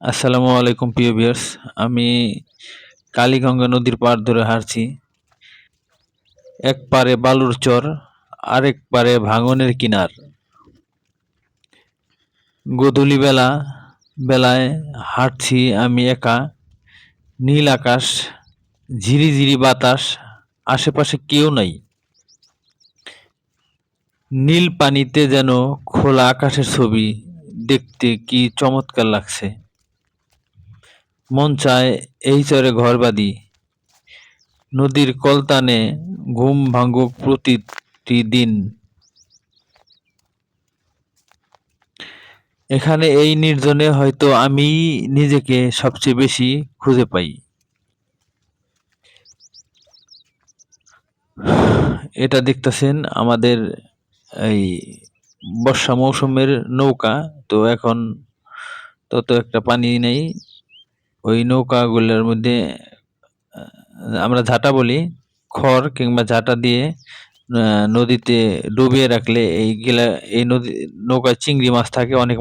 আসসালামু আলাইকুম, প্রিয় ভিউয়ার্স। আমি কালীগঙ্গা নদীর পাড় ধরে হাঁটছি। এক পারে বালুর চর, আরেক পারে ভাঙনের কিনার। গোধূলি বেলা, বেলায় হাঁটছি আমি একা। নীল আকাশ, ঝিরিঝিরি বাতাস, আশেপাশে কেউ নাই। নীল পানিতে যেন খোলা আকাশের ছবি দেখতে কি চমৎকার লাগছে। মন চায় এই চরে ঘর বাঁধি। নদীর কলতানে ঘুম ভাঙুক প্রতিটি দিন। এখানে এই নির্জনে হয়তো আমি নিজেকে সবচেয়ে বেশি খুঁজে পাই। এটা দেখতেছেন আমাদের এই বর্ষা মৌসুমের নৌকা, তো এখন তত একটা পানি নেই। ওই নৌকাগুলোর মধ্যে, আমরা ঝাঁটা বলি, খড় কিংবা ঝাঁটা দিয়ে নদীতে ডুবিয়ে রাখলে এই গিলা, এই নদী, নৌকায় চিংড়ি মাছ থাকে, অনেক